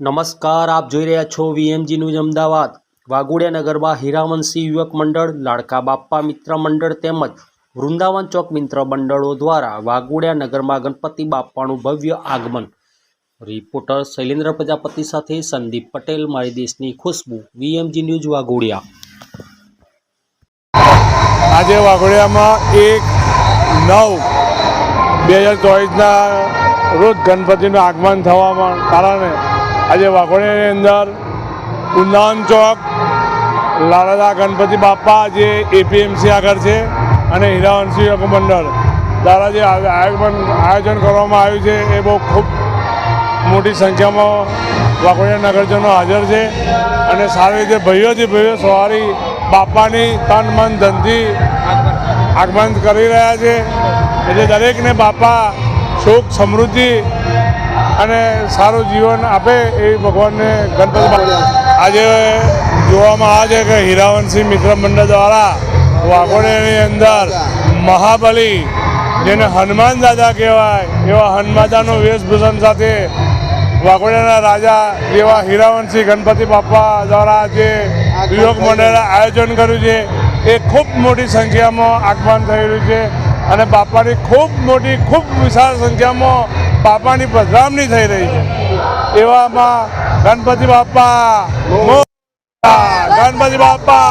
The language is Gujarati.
નમસ્કાર, આપ જોઈ રહ્યા છો વીએમજી ન્યૂઝ અમદાવાદ. વાઘોડિયા નગરમાં હીરાવંશી યુવક મંડળ, લાડકા બાપ્પા મિત્ર મંડળ તેમજ વૃંદાવન ચોક મિત્ર મંડળો દ્વારા વાઘોડિયા નગરમાં ગણપતિ બાપ્પાનું ભવ્ય આગમન. રિપોર્ટર શૈલેન્દ્ર પ્રજાપતિ સાથે સંદીપ પટેલ, મારી દેશની ખુશ્બુ, વીએમજી ન્યૂઝ વાઘોડિયા આજે વાઘોડિયામાં એક નવ બે હજાર ચોવીસના રોજ ગણપતિનું આગમન થવામાં કારણે આજે વાઘોડિયાની અંદર ઉંદાન ચોક, લાલાદા ગણપતિ બાપા જે એપીએમસી આગળ છે અને હીરાવંશી મંડળ. દ્વારા જે આયોજન આયોજન કરવામાં આવ્યું છે એ બહુ ખૂબ મોટી સંખ્યામાં વાઘોડિયા નગરજનો હાજર છે અને સારી રીતે ભવ્યોથી ભવ્ય સવારી બાપાની તન મન ધનથી આગમન કરી રહ્યા છે. એટલે દરેકને બાપા સુખ, સમૃદ્ધિ અને સારું જીવન આપે એ ભગવાનને ગણપતિ આજે જોવામાં આવે છે કે હીરાવનસિંહ મિત્ર મંડળ દ્વારા વાઘોડિયાની અંદર મહાબલી, જેને હનુમાન દાદા કહેવાય, એવા હનુમાદાનો વેશભૂષણ સાથે વાઘોડિયાના રાજા જેવા હીરાવનસિંહ ગણપતિ બાપા દ્વારા જે યુવક મંડળે આયોજન કર્યું છે, એ ખૂબ મોટી સંખ્યામાં આગમન થયેલું છે. અને બાપાની ખૂબ મોટી, ખૂબ વિશાળ સંખ્યામાં બાપાની પધરામણી થઈ રહી છે. એવામાં ગણપતિ બાપા ગણપતિ બાપા